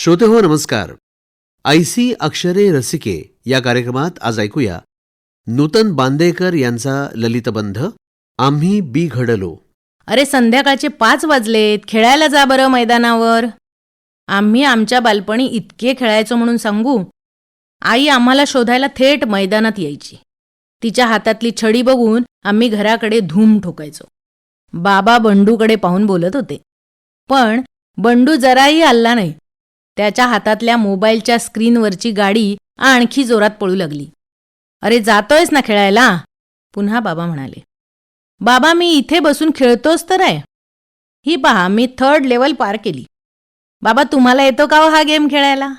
श्रोते हो नमस्कार. ऐसी अक्षरे रसिके या कार्यक्रमात आज ऐकूया. नूतन बांदेकर यांचा ललितबंध आम्ही बी घडलो. अरे संध्याकाळचे पाच वाजलेत. खेळायला जा बरं मैदानावर. आम्ही आमच्या बालपणी इतके खेळायचो म्हणून सांगू. आई आम्हाला शोधायला थेट मैदानात यायची. तिच्या हातातली छडी बघून आम्ही घराकडे धूम ठोकायचो. बाबा बंडूकडे पाहून बोलत होते. पण बंडू जराही हल्ला नाही. त्याच्या हातातल्या मोबाईलच्या स्क्रीनवरची गाडी आणखी जोरात पळू लागली. अरे जातोयस ना खेळायला पुन्हा बाबा म्हणाले. बाबा मी इथे बसून खेळतोच तर आहे. ही पहा मी थर्ड लेवल पार केली. बाबा तुम्हाला येतो का हो हा गेम खेळायला?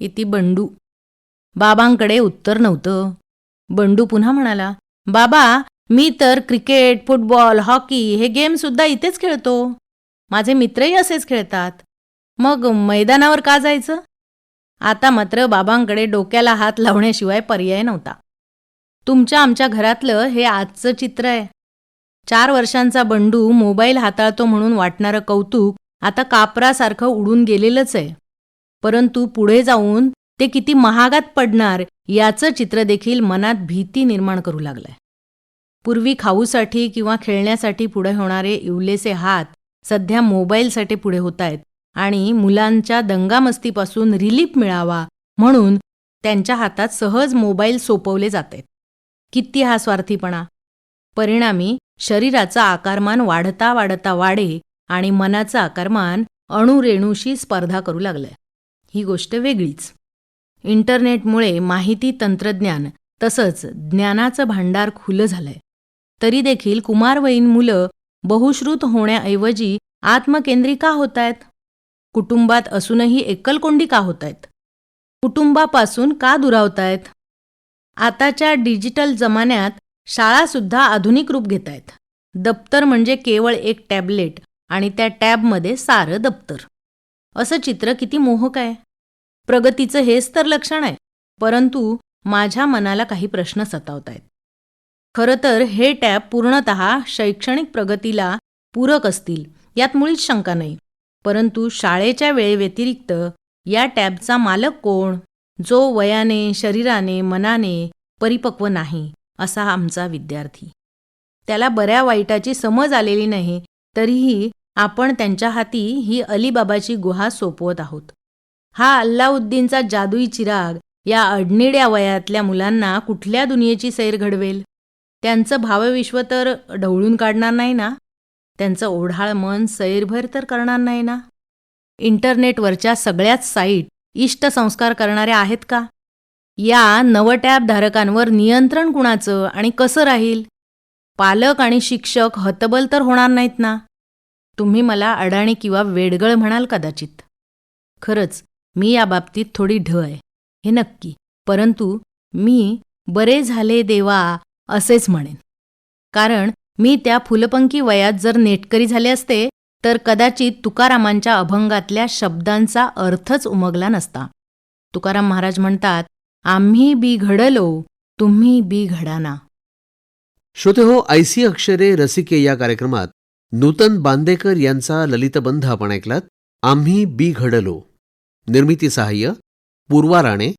इति बंडू. बाबांकडे उत्तर नव्हतं. बंडू पुन्हा म्हणाला बाबा मी तर क्रिकेट फुटबॉल हॉकी हे गेम सुद्धा इथेच खेळतो. माझे मित्रही असेच खेळतात. मग मैदानावर का जायचं? आता मात्र बाबांकडे डोक्याला हात लावण्याशिवाय पर्याय नव्हता. तुमच्या आमच्या घरातलं हे आजचं चित्र आहे. चार वर्षांचा बंडू मोबाईल हाताळतो म्हणून वाटणारं कौतुक आता कापरासारखं उडून गेलेलंच आहे. परंतु पुढे जाऊन ते किती महागात पडणार याचं चित्र देखील मनात भीती निर्माण करू लागलंय. पूर्वी खाऊसाठी किंवा खेळण्यासाठी पुढे होणारे इवलेसे हात सध्या मोबाईलसाठी पुढे होत आहेत आणि मुलांच्या दंगामस्तीपासून रिलीफ मिळावा म्हणून त्यांच्या हातात सहज मोबाईल सोपवले जाते. किती हा स्वार्थीपणा! परिणामी शरीराचा आकारमान वाढता वाढता वाढे आणि मनाचं आकारमान अणुरेणूशी स्पर्धा करू लागलंय. ही गोष्ट वेगळीच. इंटरनेटमुळे माहिती तंत्रज्ञान तसंच ज्ञानाचं भांडार खुलं झालंय. तरी देखील कुमारवयीन मुलं बहुश्रुत होण्याऐवजी आत्मकेंद्री का होत आहेत कुटुंबात असूनही एकलकोंडी का होत आहेत कुटुंबापासून का दुरावतायत? आताच्या डिजिटल जमान्यात शाळासुद्धा आधुनिक रूप घेत आहेत दप्तर म्हणजे केवळ एक टॅबलेट आणि त्या टॅबमध्ये सारं दप्तर. असं चित्र किती मोहक आहे. प्रगतीचं हेच तर लक्षण आहे परंतु माझ्या मनाला काही प्रश्न सतावत आहेत खरं तर हे टॅब पूर्णत शैक्षणिक प्रगतीला पूरक असतील यात मुळीच शंका नाही. परंतु शाळेच्या वेळेव्यतिरिक्त या टॅबचा मालक कोण जो वयाने शरीराने मनाने परिपक्व नाही असा आमचा विद्यार्थी. त्याला बऱ्या वाईटाची समज आलेली नाही तरीही आपण त्यांच्या हाती ही अलीबाबाची गुहा सोपवत आहोत. हा अल्लाउद्दीनचा जादुई चिराग या अडनिड्या वयातल्या मुलांना कुठल्या दुनियेची सैर घडवेल? त्यांचं भावविश्व तर ढवळून काढणार नाही ना? त्यांचं ओढाळ मन सैरभर तर करणार नाही ना? इंटरनेटवरच्या सगळ्याच साईट इष्टसंस्कार करणाऱ्या आहेत का? या नवटॅब धारकांवर नियंत्रण कुणाचं आणि कसं राहील? पालक आणि शिक्षक हतबल तर होणार नाहीत ना? तुम्ही मला अडाणी किंवा वेडगळ म्हणाल कदाचित. खरंच मी या बाबतीत थोडी ढ आहे. हे नक्की. परंतु मी बरे झाले देवा असेच म्हणेन. कारण मी त्या फुलपंकी वयात जर नेटकरी झाले असते तर कदाचित तुकारामांच्या अभंगातल्या शब्दांचा अर्थच उमगला नसता. तुकाराम महाराज म्हणतात आम्ही बी घडलो तुम्ही बी घडाना. श्रोते हो ऐसी अक्षरे रसिके या कार्यक्रमात नूतन बांदेकर यांचा ललितबंध आपण ऐकलात आम्ही बी घडलो. निर्मिती सहाय्य पूर्वा राणे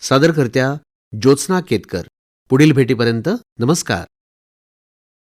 सादरकर्त्या ज्योत्स्ना केतकर. पुढील भेटीपर्यंत नमस्कार.